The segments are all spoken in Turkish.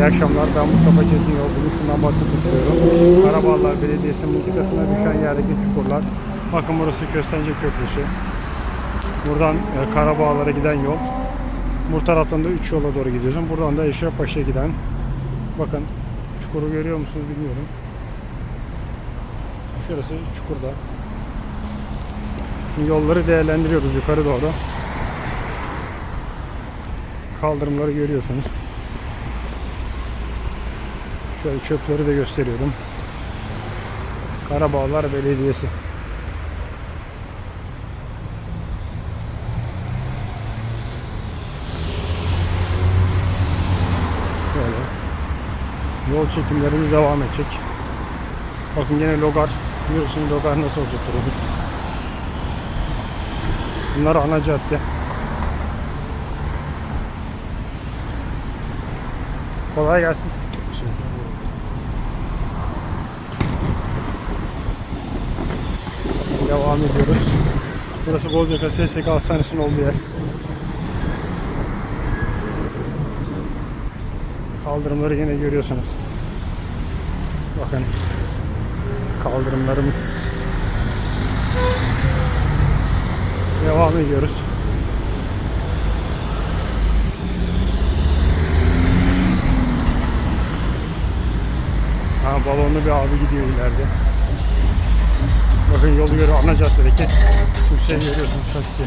İyi akşamlar. Ben Mustafa Çetin Yol. Şundan bahsetmek istiyorum. Karabağlar Belediyesi mıntıkasına düşen yerdeki çukurlar. Bakın burası Köstence Köprüsü. Buradan e, Karabağlar'a giden yol. Bu taraftan da 3 yola doğru gidiyorsun. Buradan da Eşref Paşa'ya giden. Bakın çukuru görüyor musunuz bilmiyorum. Şurası çukurda. Yolları değerlendiriyoruz yukarı doğru. Kaldırımları görüyorsunuz. Şöyle çöpleri de gösteriyorum. Karabağlar Belediyesi. Böyle. Yol çekimlerimiz devam edecek. Bakın yine logar. Biliyorsunuz logar nasıl olacak olur. Bunlar ana cadde. Kolay gelsin. Devam ediyoruz. Burası Bozcaada SSK Hastanesi'nin olduğu yer. Kaldırımları yine görüyorsunuz. Bakın kaldırımlarımız devam ediyoruz. Ha balonlu bir abi gidiyor ileride. Bakın yolu görüyor ana caddedeki kimseyi görüyorsunuz taksi.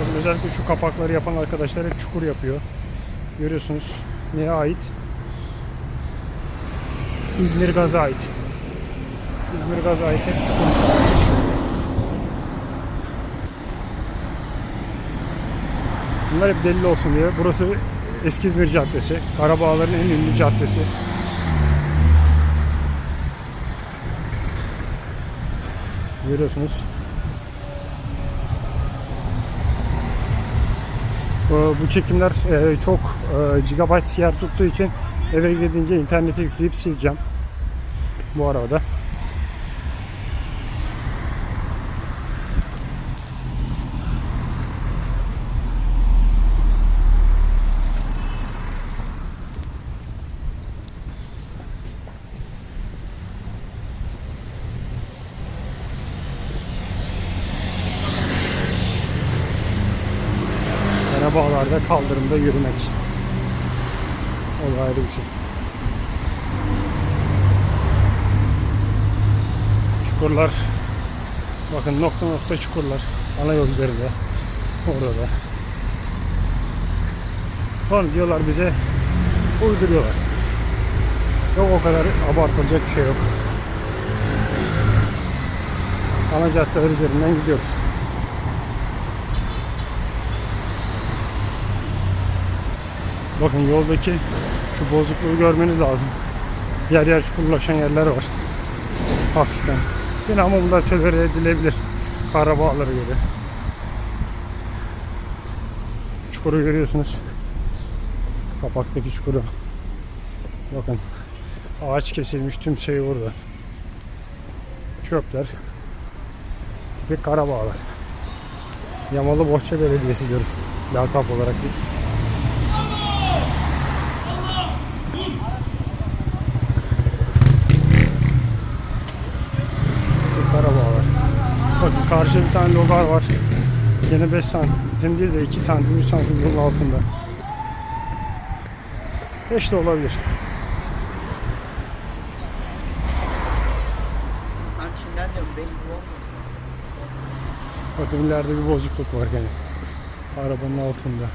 Bakın özellikle şu kapakları yapan arkadaşlar hep çukur yapıyor. Görüyorsunuz. Neye ait? İzmir Gaz'a ait. İzmir Gaz'a ait hep çukur. Bunlar hep delil olsun diye. Burası Eski İzmir Caddesi. Karabağların en ünlü caddesi. Görüyorsunuz. Bu çekimler e, çok e, gigabyte yer tuttuğu için eve gidince internete yükleyip sileceğim. Bu arada. Karabağlar'da kaldırımda yürümek. O da ayrı bir şey. Çukurlar. Bakın nokta nokta çukurlar. Ana yol üzerinde. Orada. Sonra diyorlar bize uyduruyorlar. Yok o kadar abartılacak bir şey yok. Ana caddeler üzerinden gidiyoruz. Bakın yoldaki şu bozukluğu görmeniz lazım. Yer yer çukurlaşan yerler var. Hafiften. Yine ama bunlar tolere edilebilir. Karabağlara göre. Çukuru görüyorsunuz. Kapaktaki çukuru. Bakın. Ağaç kesilmiş tüm şey orada. Çöpler. Tipik Karabağlar. Yamalı Bohça Belediyesi diyoruz. Lakap olarak biz. Şu Karabağlar. Bakın karşıda bir tane logar var. Yine 5 santim değil de 2 santim 3 santim yolun altında. 5 de olabilir. Ben Çin'den diyorum 5 bu olmuyor. Bakın ileride bir bozukluk var gene. Arabanın altında.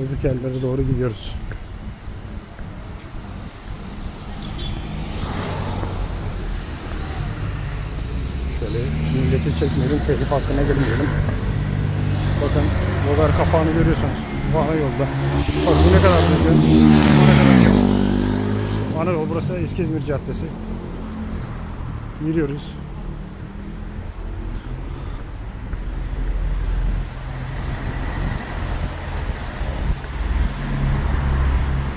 Bozuk yerlere doğru gidiyoruz. Şöyle milleti çekmeyelim, telif hakkına girmeyelim. Bakın dolar kapağını görüyorsunuz. Bu ana yolda. Bak bu ne kadar düzgün. Ne kadar Ana yol burası Eski İzmir Caddesi. Yürüyoruz.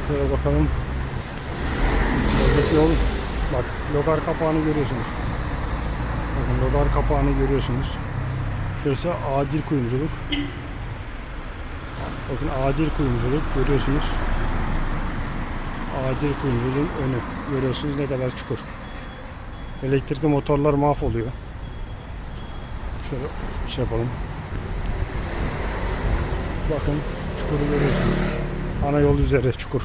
Şöyle bakalım. Bozuk yol. Bak logar kapağını görüyorsunuz. Logar kapağını görüyorsunuz. Şurası adil kuyumculuk. Bakın adil kuyumculuk görüyorsunuz. Adil kuyumculuğun önü. Görüyorsunuz ne kadar çukur. Elektrikli motorlar mahvoluyor. Şöyle şey yapalım. Bakın çukuru görüyorsunuz. Ana yol üzeri çukur.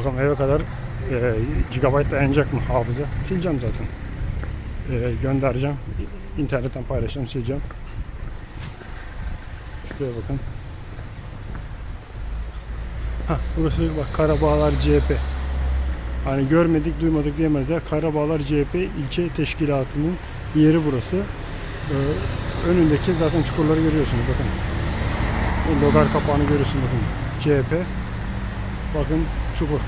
Bakalım eve kadar e, gigabyte dayanacak mı hafıza? Sileceğim zaten. E, göndereceğim. İnternetten paylaşacağım, sileceğim. Şuraya bakın. Hah, burası bak Karabağlar CHP. Hani görmedik, duymadık diyemezler. Karabağlar CHP ilçe teşkilatının yeri burası. Ee, önündeki zaten çukurları görüyorsunuz bakın. Logar kapağını görüyorsunuz bakın. CHP. Bakın çukur.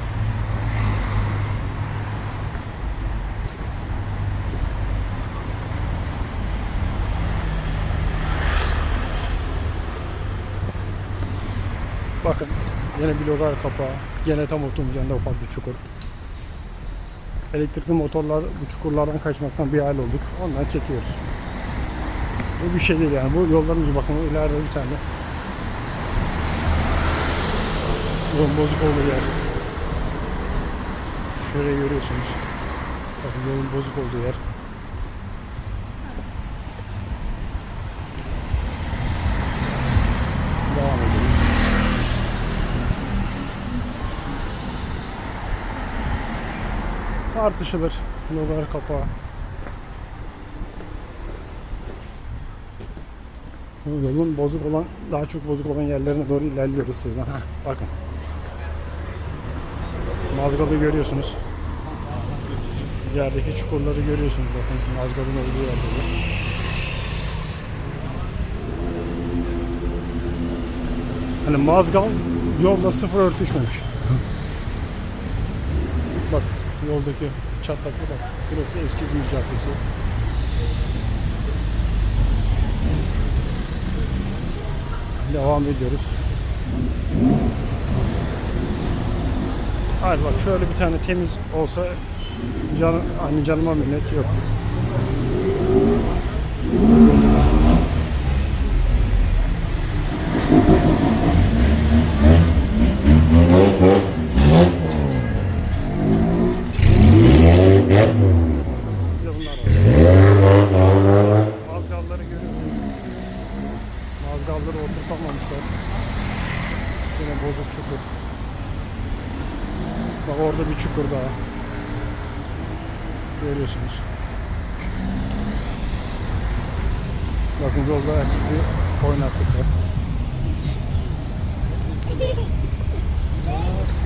Bakın yine bir logar kapağı. Gene tam oturmuş yanında ufak bir çukur. Elektrikli motorlar bu çukurlardan kaçmaktan bir hal olduk. Ondan çekiyoruz. Bu bir şey değil yani. Bu yollarımız bakın ileride bir tane. Bozuk olduğu yer. Şurayı görüyorsunuz. Bakın yolun bozuk olduğu yer. Devam edelim. Tartışılır. Logar kapağı. Yolun bozuk olan, daha çok bozuk olan yerlerine doğru ilerliyoruz sizden. Bakın. Mazgalı görüyorsunuz. Yerdeki çukurları görüyorsunuz bakın. Mazgalın olduğu yerde. Hani mazgal yolda sıfır örtüşmemiş. bak yoldaki çatlaklı bak. Burası eski İzmir Caddesi. Devam ediyoruz. Hayır bak şöyle bir tane temiz olsa can, hani canıma minnet yok. Bir de bunlar var. Mazgalları görüyorsunuz. Mazgalları oturtamamışlar. Yine bozuk çukur. Bak orada bir çukur daha. Görüyorsunuz. Bakın yolda artık bir oynattık var.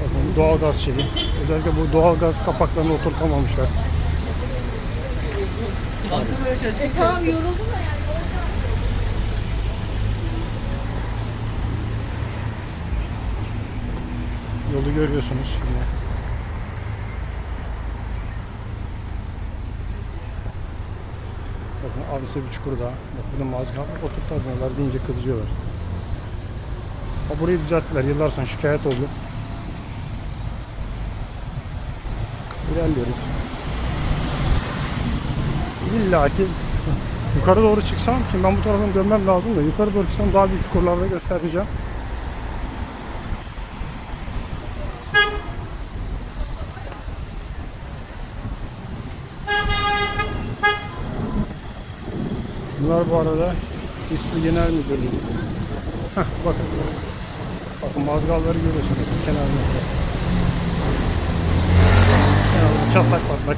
Bakın doğalgaz şeyi. Özellikle bu doğalgaz kapaklarını oturtamamışlar. Anlatmaya şaşırdım. Tamam yoruldum da yani. Yolu görüyorsunuz şimdi. Abisi bir çukur daha. Bak burada mazgal oturtamıyorlar deyince kızıyorlar. O burayı düzelttiler. Yıllar sonra şikayet oldu. İlerliyoruz. İlla ki yukarı doğru çıksam, şimdi ben bu taraftan dönmem lazım da yukarı doğru çıksam daha büyük çukurlarda göstereceğim. Bunlar bu arada İSSU Genel Müdürlüğü. Heh, bakın. Bakın mazgalları görüyorsunuz kenarında. Kenarında çatlak patlak.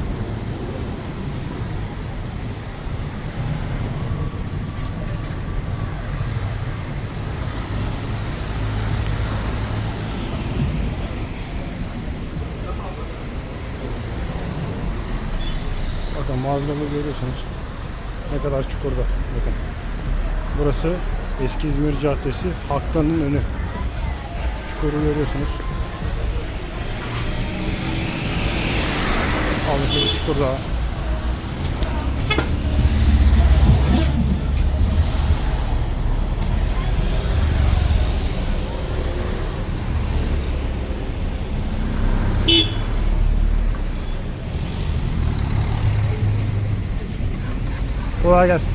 Bakın mazgalı görüyorsunuz. Ne kadar çukurda. Bakın. Burası Eski İzmir Caddesi. Haktan'ın önü. Çukuru görüyorsunuz. Almışı bir Kolay gelsin.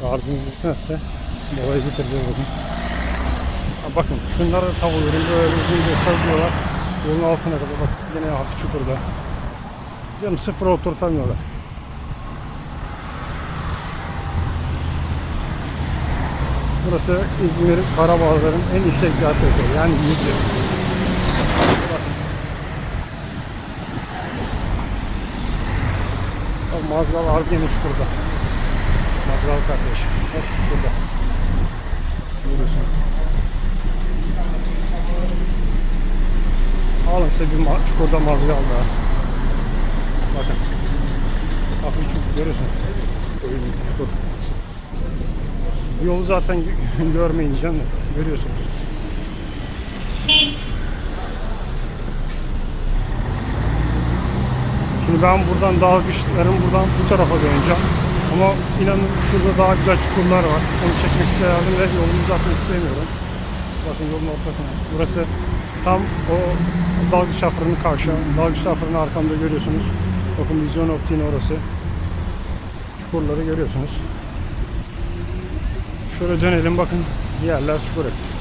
Şarjımız bitmezse molayı bitireceğiz bugün. Ha bakın şunlara tavuyorum böyle uzun gösteriyorlar. Yolun altına kadar bak yine hafif çukurda. Diyorum sıfıra oturtamıyorlar. Burası İzmir Karabağların en işlek caddesi yani İzmir. Bak Mazgal Argemiş burada. Mazgal kardeş. Hep burada. Görüyorsun. Alın size bir çukurda mazgal daha. Bakın. Hafif çukur görüyorsun. Oyun çukur. Bu Yolu zaten gö- görmeyin canım. Görüyorsunuz. Şimdi ben buradan dalgıçlarım buradan bu tarafa döneceğim. Ama inanın şurada daha güzel çukurlar var. Onu çekmek istedim ve yolumu uzatmak istemiyorum. Bakın yolun ortasına. Burası tam o dalgıç şafırının karşı. Dalgıç şafırının arkamda görüyorsunuz. Bakın vizyon optiğin orası. Çukurları görüyorsunuz. Şöyle dönelim bakın yerler çukur hep.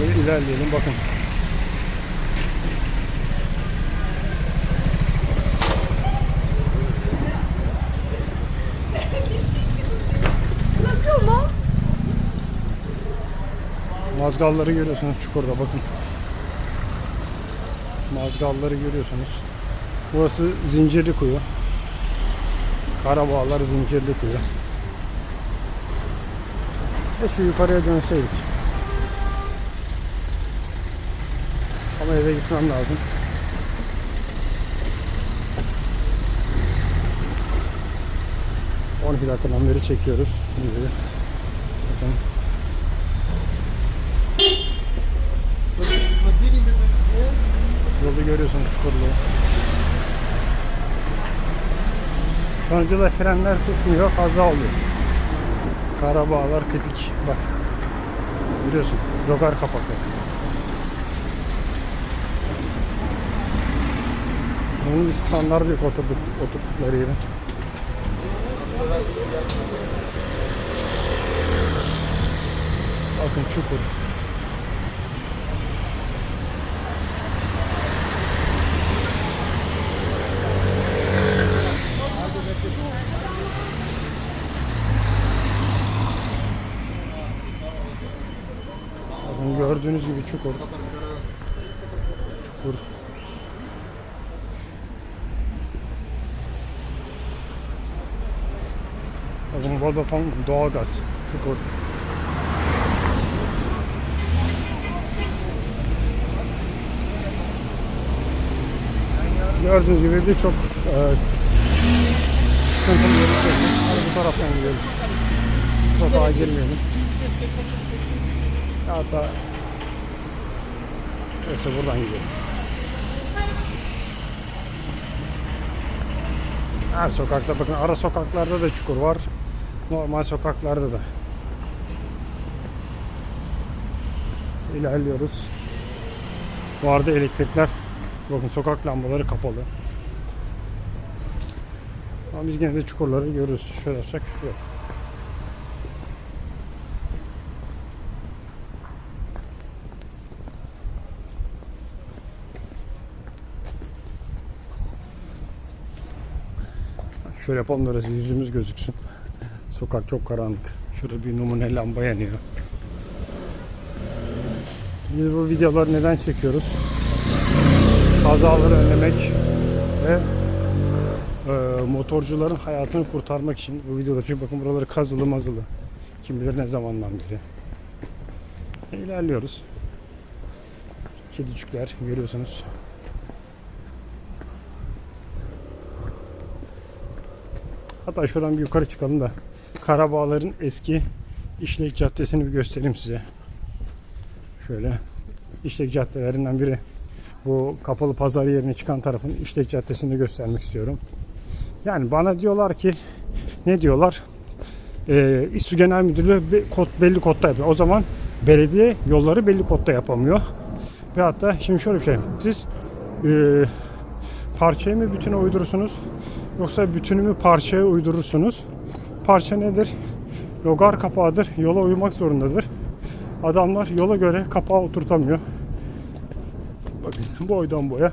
Böyle ilerleyelim bakın. Mazgalları görüyorsunuz çukurda bakın. Mazgalları görüyorsunuz. Burası Zincirli Kuyu. Karabağlar Zincirli Kuyu. Ve şu yukarıya dönseydik. Ama eve gitmem lazım. ...12 dakikadan beri çekiyoruz. Videoyu. Bakın. Yolu görüyorsunuz çukurluğu. Sonucu da frenler tutmuyor, kaza oluyor. Karabağlar tipik. Bak. Biliyorsun. Rogar kapaklı. Bunun bir standart yok oturduk, oturttukları yeri. Bakın çukur. Bakın gördüğünüz gibi. Çukur. Bakın Vodafone doğalgaz. Çukur. Gördüğünüz gibi birçok e, sıkıntılı yeri. Hadi bu taraftan gidelim. Bu sokağa girmeyelim. Hatta neyse buradan gidelim. Her sokakta bakın ara sokaklarda da çukur var. Normal sokaklarda da. İlerliyoruz. Bu arada elektrikler bakın sokak lambaları kapalı. Ama biz gene de çukurları görürüz. Şöyle yapsak yok. Şöyle yapalım da yüzümüz gözüksün. Sokak çok karanlık. Şurada bir numune lamba yanıyor. Biz bu videoları neden çekiyoruz? Kazaları önlemek ve e, motorcuların hayatını kurtarmak için bu videoda çünkü bakın buraları kazılı mazılı. Kim bilir ne zamandan beri. E, ilerliyoruz. Kedicikler görüyorsunuz. Hatta şuradan bir yukarı çıkalım da Karabağların eski İşlek Caddesi'ni bir göstereyim size. Şöyle İşlek caddelerinden biri. Bu kapalı pazar yerine çıkan tarafın İşlek Caddesi'ni de göstermek istiyorum. Yani bana diyorlar ki ne diyorlar? e, İSTÜ Genel Müdürlüğü kod, belli kodda yapıyor. O zaman belediye yolları belli kodda yapamıyor. Ve hatta şimdi şöyle bir şey. Siz e, parçayı mı bütüne uydurursunuz yoksa bütünü mü parçaya uydurursunuz? Parça nedir? Logar kapağıdır. Yola uymak zorundadır. Adamlar yola göre kapağı oturtamıyor. Bakın boydan boya.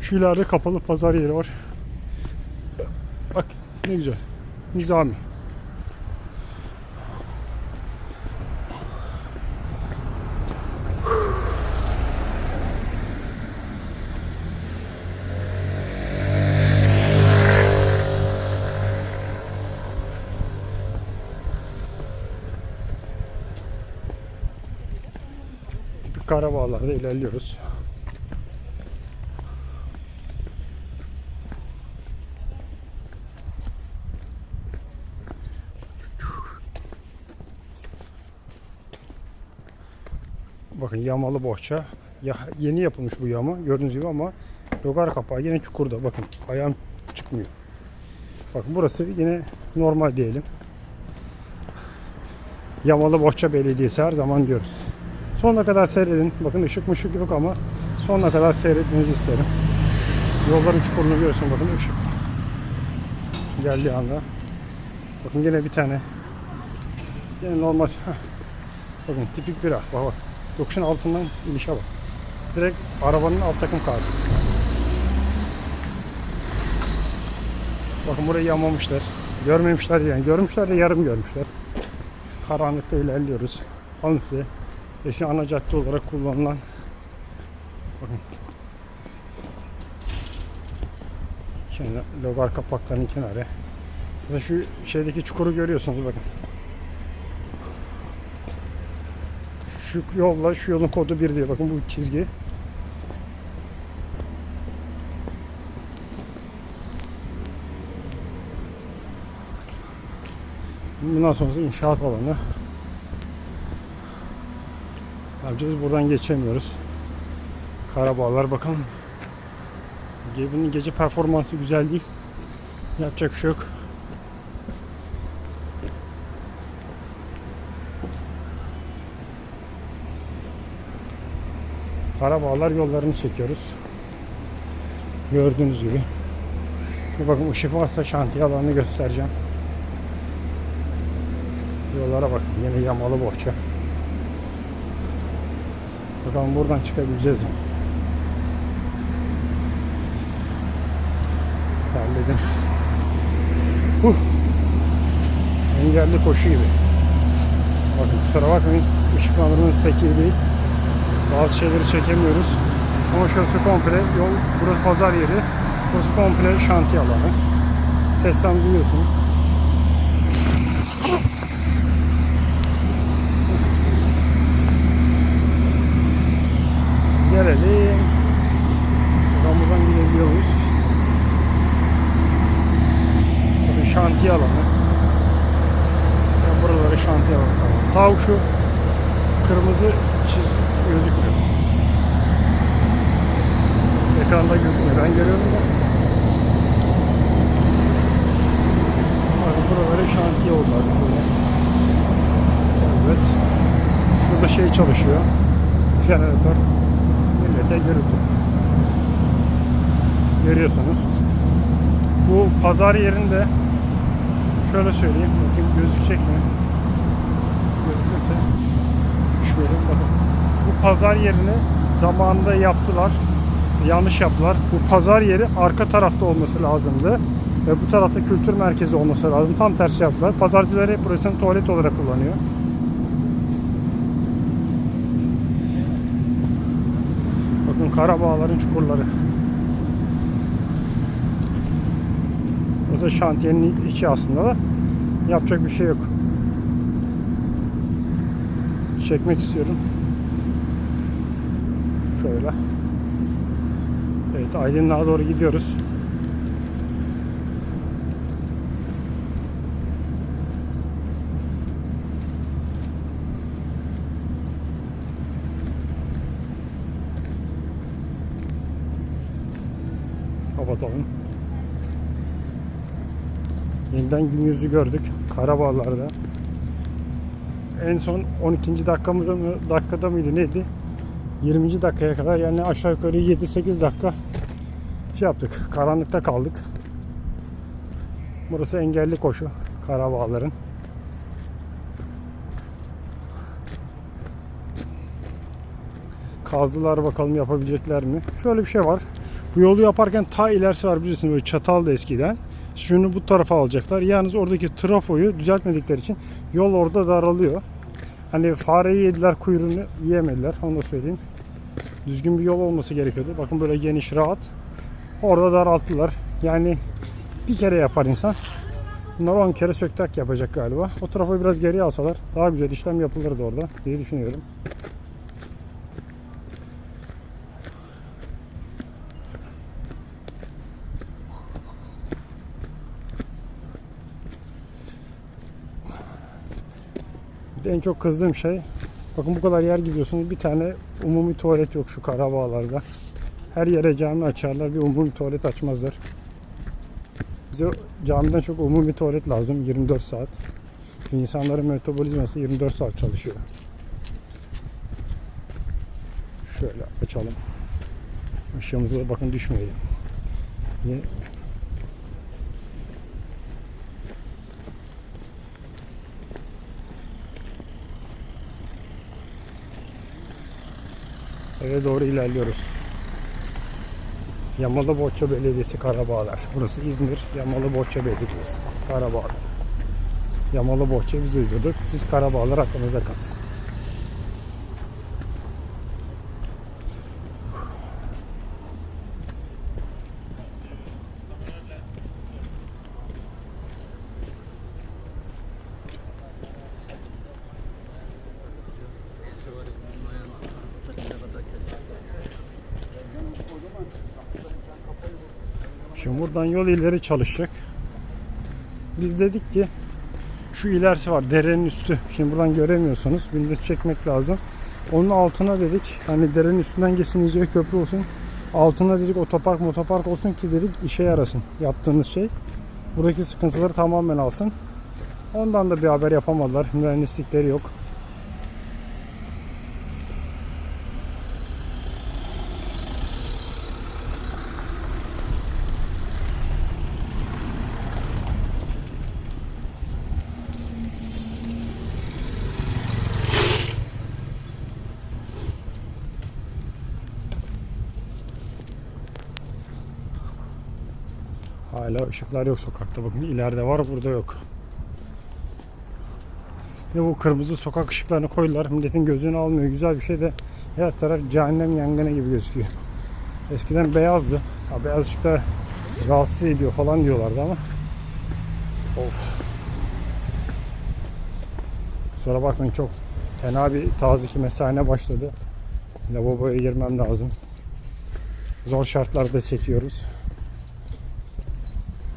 Şu ileride kapalı pazar yeri var. Bak ne güzel. Nizami. Karabağlar'da ilerliyoruz. Bakın yamalı bohça. Ya, yeni yapılmış bu yama gördüğünüz gibi ama logar kapağı yine çukurda. Bakın ayağım çıkmıyor. Bakın burası yine normal diyelim. Yamalı Bohça Belediyesi her zaman diyoruz. Sonuna kadar seyredin. Bakın ışık mışık yok ama sonuna kadar seyretmenizi isterim. Yolların çukurunu görüyorsun bakın ışık. Geldiği anda. Bakın yine bir tane. Yine normal. Bakın tipik bira. Bak bak. Yokuşun altından inişe bak. Direkt arabanın alt takım kartı. Bakın burayı yamamışlar. Görmemişler yani. Görmüşler de yarım görmüşler. Karanlıkta ilerliyoruz. Size eski ana cadde olarak kullanılan bakın kenar, logar kapaklarının kenarı. Mesela şu şeydeki çukuru görüyorsunuz bakın. Şu yolla şu yolun kodu bir diye bakın bu çizgi. Bundan sonrası inşaat alanı. Yapacağız? Buradan geçemiyoruz. Karabağlar bakalım. Bunun gece performansı güzel değil. Yapacak bir şey yok. Karabağlar yollarını çekiyoruz. Gördüğünüz gibi. Bir bakın ışık varsa şantiye alanını göstereceğim. Yollara bakın. Yine yamalı bohça. Bakalım buradan çıkabileceğiz mi? Terledim. Huh. Engelli koşu gibi. Bakın kusura bakmayın. Işıklandırmamız pek iyi değil. Bazı şeyleri çekemiyoruz. Ama şurası komple yol, burası pazar yeri. Burası komple şantiye alanı. Sesten duyuyorsunuz. Gelelim. Buradan buradan gidebiliyoruz. Bakın şantiye alanı. Buraları şantiye alanı. Ta şu kırmızı çiz gözükmüyor. Ekranda gözükmüyor. Ben görüyorum da. Buraları şantiye oldu artık böyle. Evet. Şurada şey çalışıyor. Jeneratör. Millete gürültü. Görüyorsunuz. Bu pazar yerinde şöyle söyleyeyim. Bakayım gözükecek mi? Gözükürse düşmeyelim. Bakın. Bu pazar yerini zamanında yaptılar. Yanlış yaptılar. Bu pazar yeri arka tarafta olması lazımdı. Ve bu tarafta kültür merkezi olması lazım. Tam tersi yaptılar. Pazarcılar hep burasını tuvalet olarak kullanıyor. Karabağların çukurları. Burası şantiyenin içi aslında da yapacak bir şey yok. Çekmek istiyorum. Şöyle. Evet Aydınlığa doğru gidiyoruz. Kapatalım. Yeniden gün yüzü gördük Karabağlar'da. En son 12. dakika mı, dakikada mıydı neydi? 20. dakikaya kadar yani aşağı yukarı 7-8 dakika şey yaptık. Karanlıkta kaldık. Burası engelli koşu Karabağlar'ın. Kazdılar bakalım yapabilecekler mi? Şöyle bir şey var. Bu yolu yaparken ta ilerisi var biliyorsun böyle çatal da eskiden. Şunu bu tarafa alacaklar. Yalnız oradaki trafoyu düzeltmedikleri için yol orada daralıyor. Hani fareyi yediler kuyruğunu yiyemediler onu da söyleyeyim. Düzgün bir yol olması gerekiyordu. Bakın böyle geniş rahat. Orada daralttılar. Yani bir kere yapar insan. Bunlar 10 kere söktak yapacak galiba. O tarafı biraz geriye alsalar daha güzel işlem yapılırdı orada diye düşünüyorum. En çok kızdığım şey bakın bu kadar yer gidiyorsunuz bir tane umumi tuvalet yok şu Karabağlar'da. Her yere cami açarlar bir umumi tuvalet açmazlar. Bize camiden çok umumi tuvalet lazım 24 saat. İnsanların metabolizması 24 saat çalışıyor. Şöyle açalım. Işığımıza bakın düşmeyelim. Eve doğru ilerliyoruz. Yamalı Boğaça Belediyesi Karabağlar. Burası İzmir Yamalı Boğaça Belediyesi Karabağlar. Yamalı Boğaça biz uydurduk. Siz Karabağlar aklınıza kalsın. Şimdi buradan yol ileri çalışacak. Biz dedik ki şu ilerisi var derenin üstü. Şimdi buradan göremiyorsunuz. Gündüz çekmek lazım. Onun altına dedik hani derenin üstünden geçsin iyice köprü olsun. Altına dedik otopark motopark olsun ki dedik işe yarasın yaptığınız şey. Buradaki sıkıntıları tamamen alsın. Ondan da bir haber yapamadılar. Mühendislikleri yok. Hala ışıklar yok sokakta. Bakın ileride var burada yok. Ve bu kırmızı sokak ışıklarını koydular. Milletin gözünü almıyor. Güzel bir şey de her taraf cehennem yangını gibi gözüküyor. Eskiden beyazdı. Ha, beyaz ışıklar rahatsız ediyor falan diyorlardı ama. Of. Kusura bakmayın çok fena bir taziki mesane başladı. Lavaboya girmem lazım. Zor şartlarda çekiyoruz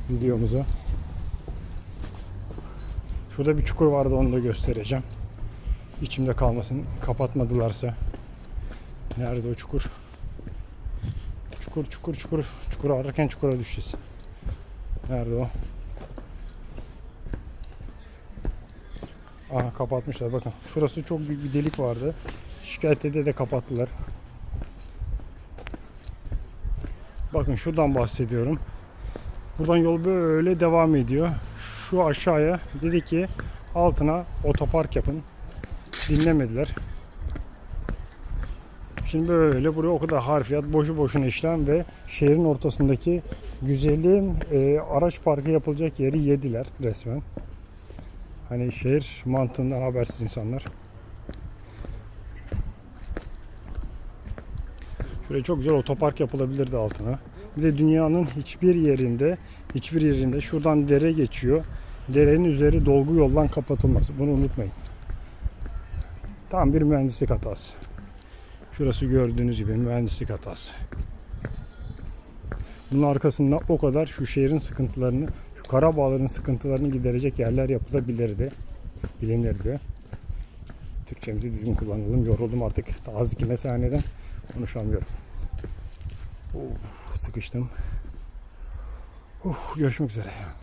videomuzu. Şurada bir çukur vardı onu da göstereceğim. İçimde kalmasın. Kapatmadılarsa. Nerede o çukur? Çukur çukur çukur. Çukur ararken çukura düşeceğiz. Nerede o? Aha kapatmışlar bakın. Şurası çok büyük bir delik vardı. Şikayet ede de kapattılar. Bakın şuradan bahsediyorum. Buradan yol böyle devam ediyor. Şu aşağıya dedi ki altına otopark yapın. Dinlemediler. Şimdi böyle buraya o kadar harfiyat boşu boşuna işlem ve şehrin ortasındaki güzelim e, araç parkı yapılacak yeri yediler resmen. Hani şehir mantığından habersiz insanlar. Şöyle çok güzel otopark yapılabilirdi altına. Bir de dünyanın hiçbir yerinde, hiçbir yerinde şuradan dere geçiyor. Derenin üzeri dolgu yoldan kapatılması. Bunu unutmayın. Tam bir mühendislik hatası. Şurası gördüğünüz gibi mühendislik hatası. Bunun arkasında o kadar şu şehrin sıkıntılarını, şu Karabağların sıkıntılarını giderecek yerler yapılabilirdi. Bilinirdi. Türkçemizi düzgün kullanalım. Yoruldum artık. Daha az iki mesaneden konuşamıyorum. Of, sıkıştım. Of, görüşmek üzere.